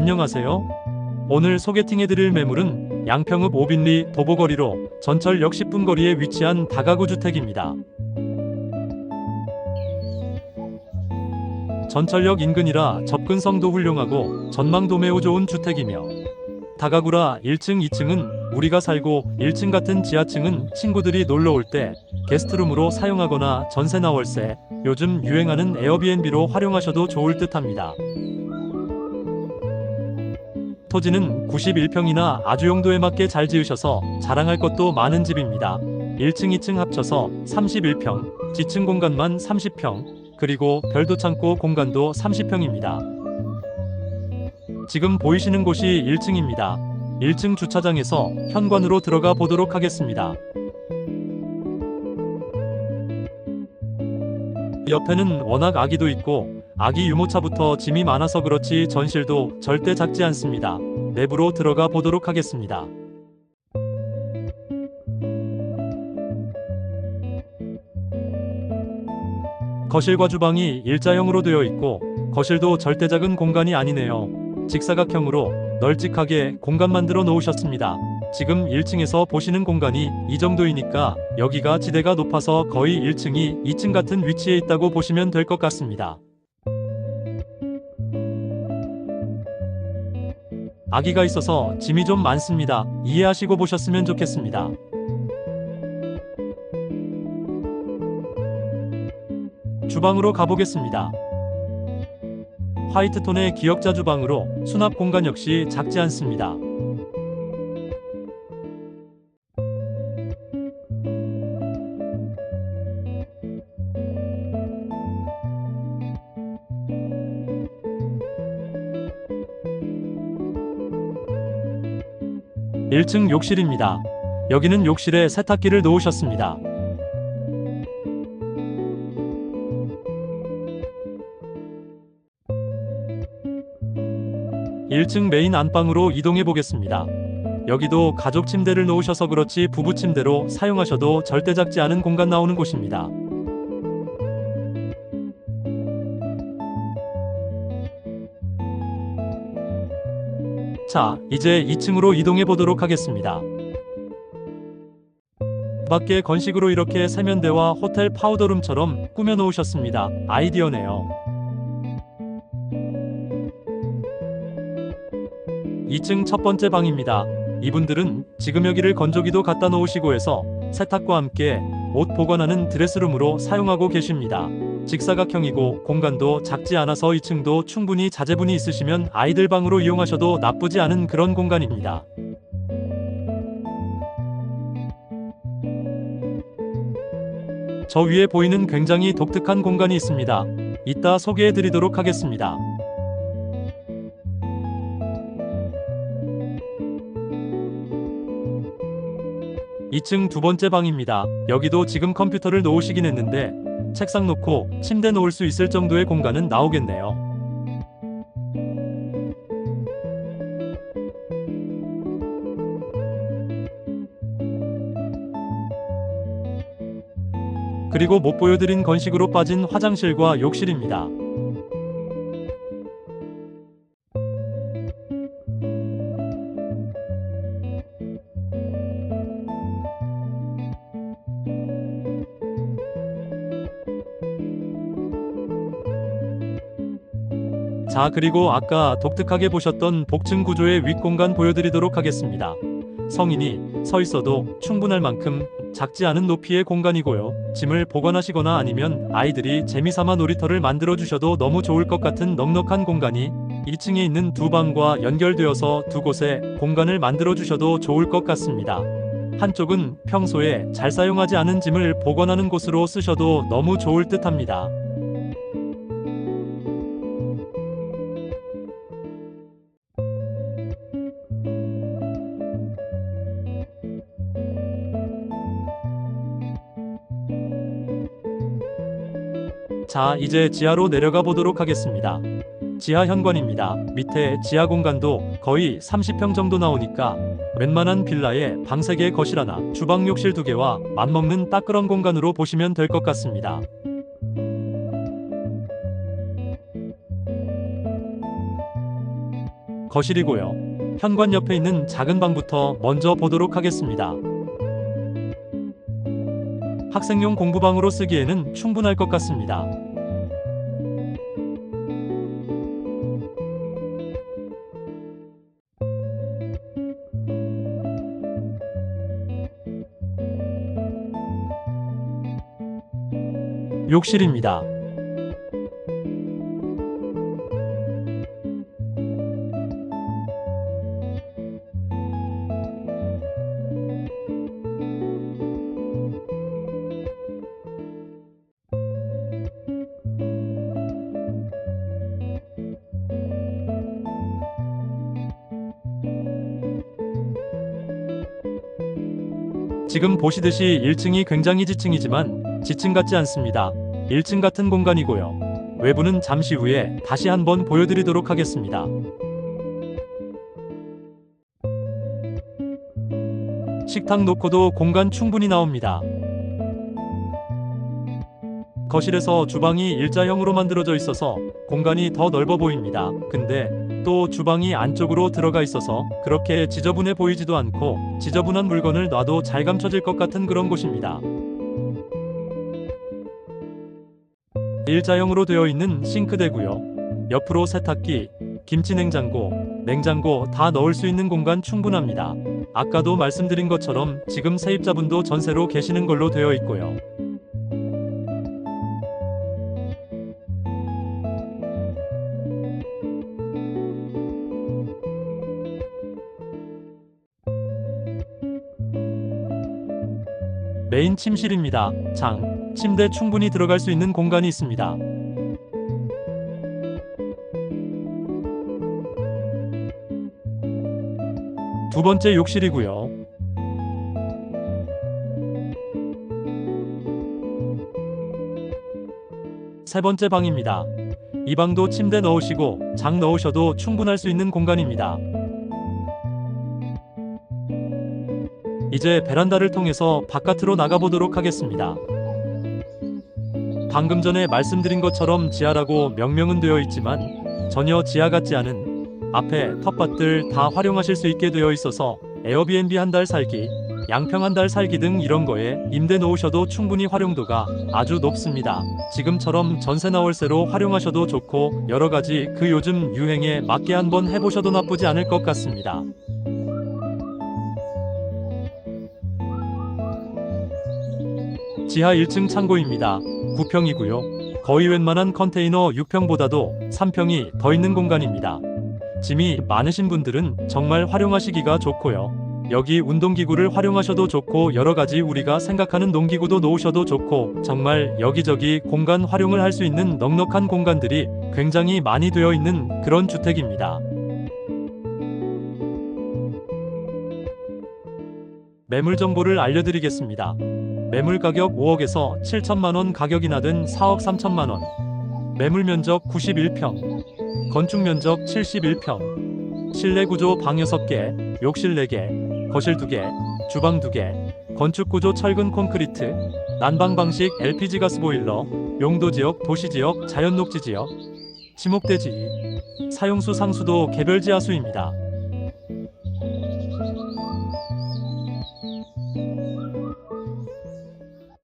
안녕하세요. 오늘 소개팅해드릴 매물은 양평읍 오빈리 도보거리로 전철 역 10분 거리에 위치한 다가구 주택입니다. 전철역 인근이라 접근성도 훌륭하고 전망도 매우 좋은 주택이며 다가구라 1층, 2층은 우리가 살고 1층 같은 지하층은 친구들이 놀러 올 때 게스트룸으로 사용하거나 전세나 월세, 요즘 유행하는 에어비앤비로 활용하셔도 좋을 듯합니다. 토지는 91평이나 아주 용도에 맞게 잘 지으셔서 자랑할 것도 많은 집입니다. 1층, 2층 합쳐서 31평, 지층 공간만 30평, 그리고 별도 창고 공간도 30평입니다. 지금 보이시는 곳이 1층입니다. 1층 주차장에서 현관으로 들어가 보도록 하겠습니다. 옆에는 워낙 아기도 있고 아기 유모차부터 짐이 많아서 그렇지 전실도 절대 작지 않습니다. 내부로 들어가 보도록 하겠습니다. 거실과 주방이 일자형으로 되어 있고 거실도 절대 작은 공간이 아니네요. 직사각형으로 널찍하게 공간 만들어 놓으셨습니다. 지금 1층에서 보시는 공간이 이 정도이니까 여기가 지대가 높아서 거의 1층이 2층 같은 위치에 있다고 보시면 될 것 같습니다. 아기가 있어서 짐이 좀 많습니다. 이해하시고 보셨으면 좋겠습니다. 주방으로 가보겠습니다. 화이트톤의 기역자 주방으로 수납 공간 역시 작지 않습니다. 일층 욕실입니다. 여기는 욕실에 세탁기를 놓으셨습니다. 1층 메인 안방으로 이동해 보겠습니다. 여기도 가족 침대를 놓으셔서 그렇지 부부 침대로 사용하셔도 절대 작지 않은 공간 나오는 곳입니다. 자, 이제 2층으로 이동해 보도록 하겠습니다. 밖에 건식으로 이렇게 세면대와 호텔 파우더룸처럼 꾸며 놓으셨습니다. 아이디어네요. 2층 첫 번째 방입니다. 이분들은 지금 여기를 건조기도 갖다 놓으시고 해서 세탁과 함께 옷 보관하는 드레스룸으로 사용하고 계십니다. 직사각형이고 공간도 작지 않아서 2층도 충분히 자제분이 있으시면 아이들 방으로 이용하셔도 나쁘지 않은 그런 공간입니다. 저 위에 보이는 굉장히 독특한 공간이 있습니다. 이따 소개해 드리도록 하겠습니다. 2층 두 번째 방입니다. 여기도 지금 컴퓨터를 놓으시긴 했는데 책상 놓고 침대 놓을 수 있을 정도의 공간은 나오겠네요. 그리고 못 보여드린 건식으로 빠진 화장실과 욕실입니다. 자, 그리고 아까 독특하게 보셨던 복층 구조의 윗공간 보여드리도록 하겠습니다. 성인이 서 있어도 충분할 만큼 작지 않은 높이의 공간이고요. 짐을 보관하시거나 아니면 아이들이 재미삼아 놀이터를 만들어 주셔도 너무 좋을 것 같은 넉넉한 공간이 2층에 있는 두 방과 연결되어서 두 곳에 공간을 만들어 주셔도 좋을 것 같습니다. 한쪽은 평소에 잘 사용하지 않은 짐을 보관하는 곳으로 쓰셔도 너무 좋을 듯 합니다. 자, 이제 지하로 내려가 보도록 하겠습니다. 지하 현관입니다. 밑에 지하 공간도 거의 30평 정도 나오니까 웬만한 빌라에 방 3개 거실 하나, 주방 욕실 2개와 맞먹는 딱 그런 공간으로 보시면 될 것 같습니다. 거실이고요. 현관 옆에 있는 작은 방부터 먼저 보도록 하겠습니다. 학생용 공부방으로 쓰기에는 충분할 것 같습니다. 욕실입니다. 지금 보시듯이 1층이 굉장히 지층이지만 지층 같지 않습니다. 1층 같은 공간이고요. 외부는 잠시 후에 다시 한번 보여드리도록 하겠습니다. 식탁 놓고도 공간 충분히 나옵니다. 거실에서 주방이 일자형으로 만들어져 있어서 공간이 더 넓어 보입니다. 근데 또 주방이 안쪽으로 들어가 있어서 그렇게 지저분해 보이지도 않고 지저분한 물건을 놔도 잘 감춰질 것 같은 그런 곳입니다. 일자형으로 되어 있는 싱크대고요. 옆으로 세탁기, 김치 냉장고, 냉장고 다 넣을 수 있는 공간 충분합니다. 아까도 말씀드린 것처럼 지금 세입자분도 전세로 계시는 걸로 되어 있고요. 침실입니다. 장, 침대 충분히 들어갈 수 있는 공간이 있습니다. 두 번째 욕실이고요. 세 번째 방입니다. 이 방도 침대 넣으시고 장 넣으셔도 충분할 수 있는 공간입니다. 이제 베란다를 통해서 바깥으로 나가보도록 하겠습니다. 방금 전에 말씀드린 것처럼 지하라고 명명은 되어 있지만 전혀 지하 같지 않은 앞에 텃밭들 다 활용하실 수 있게 되어 있어서 에어비앤비 한 달 살기, 양평 한 달 살기 등 이런 거에 임대 놓으셔도 충분히 활용도가 아주 높습니다. 지금처럼 전세나 월세로 활용하셔도 좋고 여러 가지 그 요즘 유행에 맞게 한번 해보셔도 나쁘지 않을 것 같습니다. 지하 1층 창고입니다. 9평이고요. 거의 웬만한 컨테이너 6평보다도 3평이 더 있는 공간입니다. 짐이 많으신 분들은 정말 활용하시기가 좋고요. 여기 운동기구를 활용하셔도 좋고 여러 가지 우리가 생각하는 농기구도 놓으셔도 좋고 정말 여기저기 공간 활용을 할 수 있는 넉넉한 공간들이 굉장히 많이 되어 있는 그런 주택입니다. 매물 정보를 알려드리겠습니다. 매물 가격 5억에서 7천만 원 가격이 나든 4억 3천만 원. 매물 면적 91평. 건축 면적 71평. 실내 구조 방 6개, 욕실 4개, 거실 2개, 주방 2개. 건축 구조 철근 콘크리트. 난방 방식 LPG 가스 보일러. 용도 지역, 도시 지역, 자연 녹지 지역. 지목대지. 사용수 상수도 개별 지하수입니다.